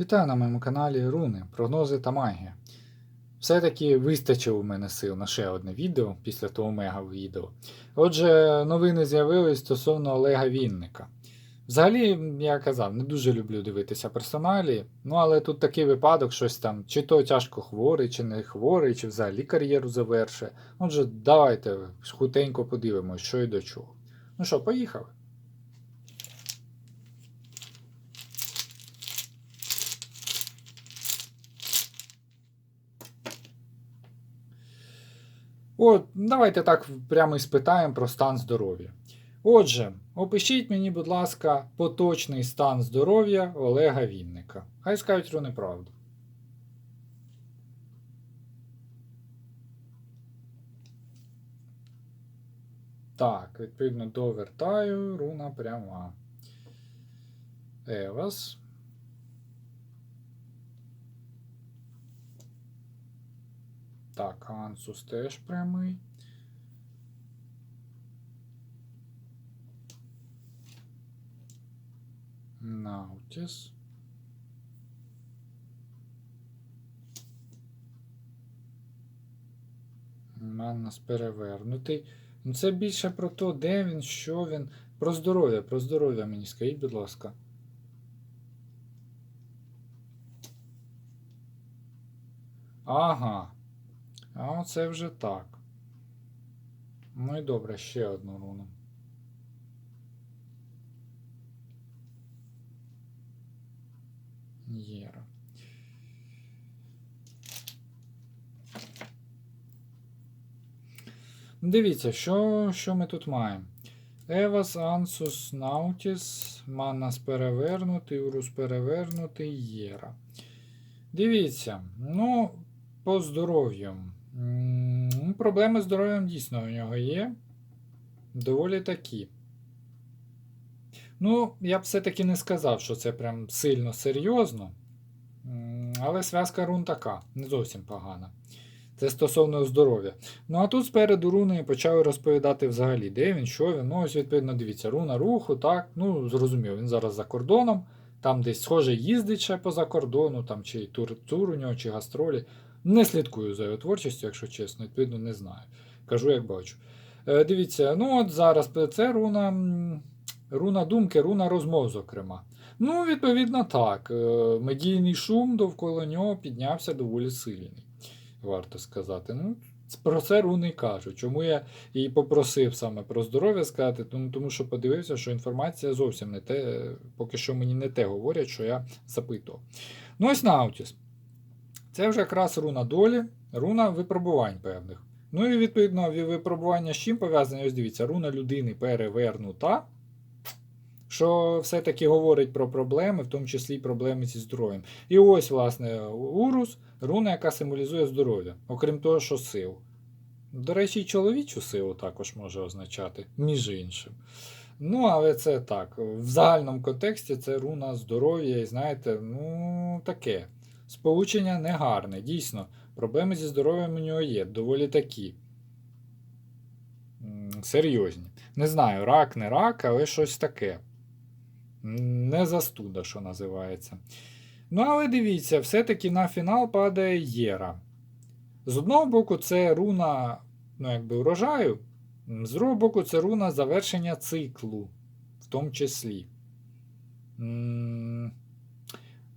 Вітаю на моєму каналі Руни, прогнози та магія. Все-таки вистачило у мене сил на ще одне відео після того мега відео. Отже, новини з'явились стосовно Олега Вінника. Взагалі, я казав, не дуже люблю дивитися персоналі, ну але тут такий випадок, щось там, чи то тяжко хворий, чи не хворий, чи взагалі кар'єру завершує. Отже, давайте хутенько подивимось, що і до чого. Ну що, поїхали. От, давайте так прямо і спитаємо про стан здоров'я. Отже, опишіть мені, будь ласка, поточний стан здоров'я Олега Вінника. Хай скажуть руни правду. Так, відповідно довертаю, руна пряма. Евас. Так, Ансус теж прямий. Наутіс. Маннас перевернутий. Ну це більше про то, де він, що він. Про здоров'я, про здоров'я мені скажіть, будь ласка. Ага. А оце вже так. Ну і добре, ще одну руну. Єра. Дивіться, що, що ми тут маємо. Евас, Ансус, Наутіс, Маннас перевернутий, Урус перевернутий, Єра. Дивіться, ну, по здоров'ю. Проблеми з здоров'ям дійсно у нього є. Доволі такі. Ну, я б все-таки не сказав, що це прям сильно серйозно. Але зв'язка рун така, не зовсім погана. Це стосовно здоров'я. Ну а тут спереду руни почали розповідати взагалі, де він, що він. Ну, ось, відповідно, дивіться, руна руху, так. Ну, зрозумів, він зараз за кордоном, там десь схоже їздить ще поза кордону, там чи тур, тур у нього, чи гастролі. Не слідкую за його творчістю, якщо чесно, відповідно, не знаю. Кажу, як бачу. Е, дивіться, ну от зараз це руна, руна думки, руна розмов, зокрема. Ну, відповідно, так. Е, медійний шум довкола нього піднявся доволі сильний, варто сказати. Ну, про це руни кажуть. Чому я і попросив саме про здоров'я сказати, тому, тому що подивився, що інформація зовсім не те, поки що мені не те говорять, що я запитував. Ну, ось Наутіс. Це вже якраз руна долі, руна випробувань певних. Ну і відповідно випробування з чим пов'язане, ось дивіться, руна людини перевернута, що все-таки говорить про проблеми, в тому числі й проблеми зі здоров'ям. І ось, власне, урус, руна, яка символізує здоров'я, окрім того, що сил. До речі, і чоловічу силу також може означати, між іншим. Ну, але це так. В загальному контексті це руна здоров'я, і знаєте, ну таке. Сполучення негарне, дійсно. Проблеми зі здоров'ям у нього є, доволі такі. Серйозні. Не знаю, рак, не рак, але щось таке. Не застуда, що називається. Ну, але дивіться, все-таки на фінал падає Єра. З одного боку, це руна, ну, якби урожаю, з другого боку, це руна завершення циклу, в тому числі.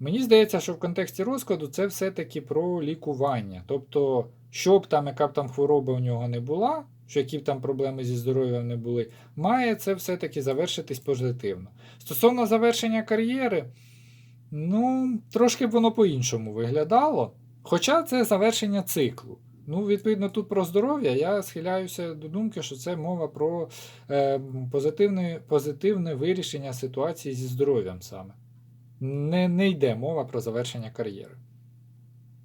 Мені здається, що в контексті розкладу це все-таки про лікування. Тобто, що б там, яка б там хвороба у нього не була, що які б там проблеми зі здоров'ям не були, має це все-таки завершитись позитивно. Стосовно завершення кар'єри, ну, трошки б воно по-іншому виглядало. Хоча це завершення циклу. Ну, відповідно, тут про здоров'я я схиляюся до думки, що це мова про е, позитивне, позитивне вирішення ситуації зі здоров'ям саме не, не йде мова про завершення кар'єри.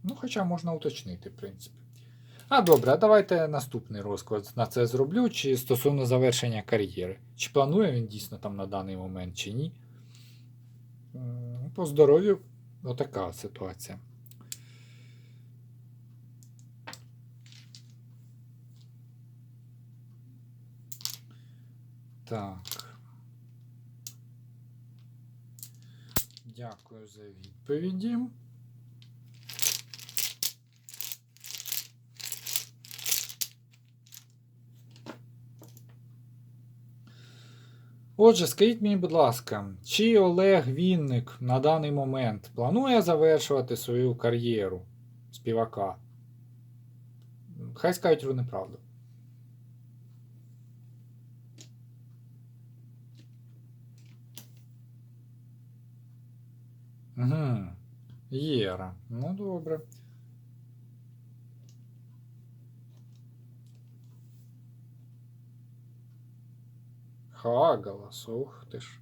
Ну, хоча можна уточнити, в принципі. А добре, а давайте наступний розклад на це зроблю, чи стосовно завершення кар'єри. Чи планує він дійсно там на даний момент, чи ні. По здоров'ю отака ситуація. Так. Дякую за відповіді. Отже, скажіть мені, будь ласка, чи Олег Вінник на даний момент планує завершувати свою кар'єру співака? Хай скажуть ви неправду. Угу. Єра. Ну добре. Хагалас, ух ти ж.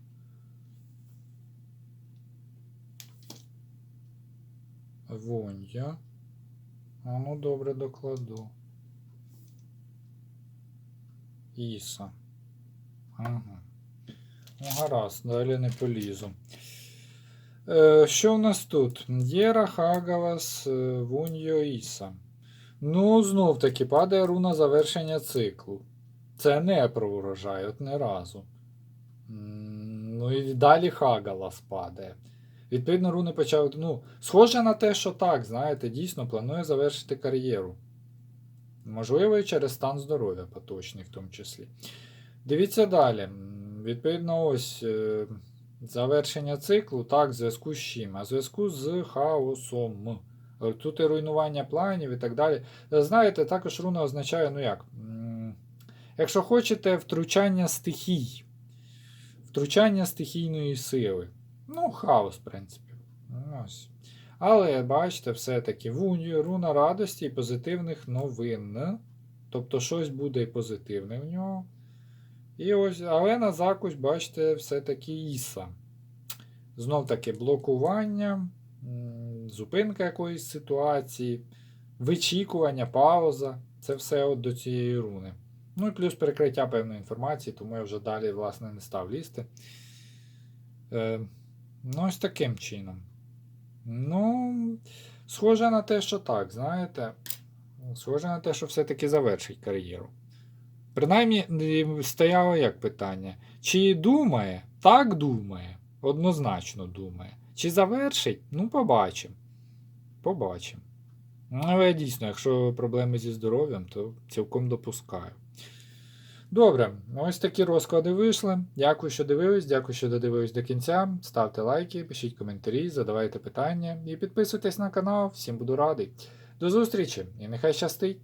Вонья. А ну добре докладу. Іса. Ага. Ну, гаразд, далі не полізу. Е, що в нас тут? Єра, Хагалас, е, Вуньо, Іса. Ну, знов таки падає руна завершення циклу. Це не про урожай, от не разу. Ну і далі Хагалас падає. Відповідно, руни почав. Ну, схоже на те, що так, знаєте, дійсно планує завершити кар'єру. Можливо, і через стан здоров'я поточний, в тому числі. Дивіться далі. Відповідно, ось е, завершення циклу, так, в зв'язку з чим? А в зв'язку з хаосом. Е, Тут і руйнування планів і так далі. Е, Знаєте, також руна означає, ну як? Якщо хочете, втручання стихій. Втручання стихійної сили. Ну, хаос, в принципі. Ось. Але бачите, все-таки руна радості і позитивних новин. Тобто щось буде і позитивне в нього. І ось, але на закусь, бачите, все-таки Іса. Знов таки блокування, зупинка якоїсь ситуації, вичікування, пауза. Це все от до цієї руни. Ну і плюс перекриття певної інформації, тому я вже далі, власне, не став лізти. Е, ну, ось таким чином. Ну, схоже на те, що так, знаєте. Схоже на те, що все-таки завершить кар'єру. Принаймні, стояло як питання. Чи думає? Так думає. Однозначно думає. Чи завершить? Ну, побачимо. Побачимо. Але дійсно, якщо проблеми зі здоров'ям, то цілком допускаю. Добре, ось такі розклади вийшли. Дякую, що дивились, дякую, що додивились до кінця. Ставте лайки, пишіть коментарі, задавайте питання і підписуйтесь на канал. Всім буду радий. До зустрічі і нехай щастить!